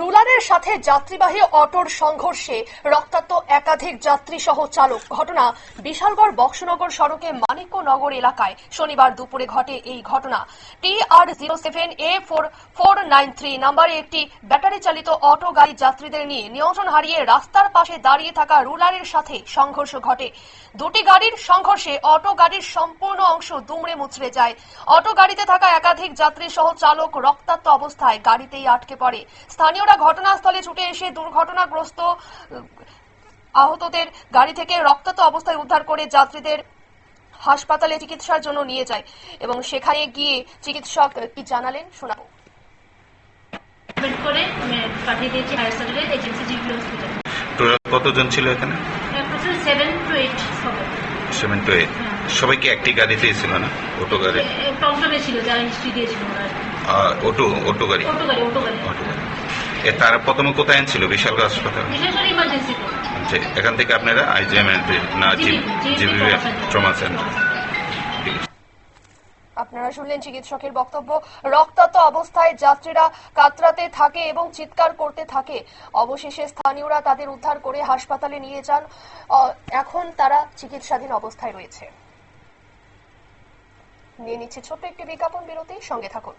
রুলারের সাথে যাত্রীবাহী অটোর সংঘর্ষে রক্তাক্ত একাধিক যাত্রী সহ চালক। ঘটনা বিশালগড় বক্সনগর সড়কে মানিক্যনগর এলাকায়। শনিবার দুপুরে ঘটে এই ঘটনা। T R zero seven A four four nine three নাম্বারে একটি ব্যাটারি চালিত অটো গাড়ি যাত্রীদের নিয়ে নিয়ন্ত্রণ হারিয়ে রাস্তার পাশে দাঁড়িয়ে থাকা রুলারের সাথে সংঘর্ষ ঘটে। দুটি গাড়ির সংঘর্ষে অটো গাড়ির সম্পূর্ণ অংশ দুমড়ে মুচড়ে যায়। অটো গাড়িতে থাকা একাধিক যাত্রী সহ চালক রক্তাক্ত অবস্থায় গাড়িতেই আটকে পড়ে। স্থানীয়রা ঘটনাস্থলে ছুটে এসে দুর্ঘটনাগ্রস্ত আহতদের গাড়ি থেকে রক্তাক্ত অবস্থায় উদ্ধার করে যাত্রীদের হাসপাতালে চিকিৎসার জন্য নিয়ে যায় এবং সেখানে গিয়ে চিকিৎসক কি জানালেন শোনাবো। করে পাঠিয়ে দিয়েছি higher secondary agency GB hospital total কতজন ছিল এখানে? অ্যাপ্রক্সিমেট সেভেন টু এইট হবে সেভেন টু এইট সবাই কি একটি গাড়িতেই ছিল না? অটো গাড়ি? টমটমে ছিল যারা হিস্ট্রি দিয়েছিল আর অটো অটো গাড়ি? অটো গাড়ি অটো গাড়ি। অটো গাড়ি। এ তারা প্রথমে কোথায় ছিল? বিশালগড় হাসপাতাল। আচ্ছা এখান থেকে আপনারা আইজিএম না ট্রমা সেন্টার। আপনারা শুনলেন চিকিৎসকের বক্তব্য। রক্তাক্ত অবস্থায় যাত্রীরা কাতরাতে থাকে এবং চিৎকার করতে থাকে। অবশেষে স্থানীয়রা তাদের উদ্ধার করে হাসপাতালে নিয়ে যান। এখন তারা চিকিৎসাধীন অবস্থায় রয়েছে। নিয়ে নিচ্ছে ছোট্ট একটি বিজ্ঞাপন বিরতি। সঙ্গে থাকুন।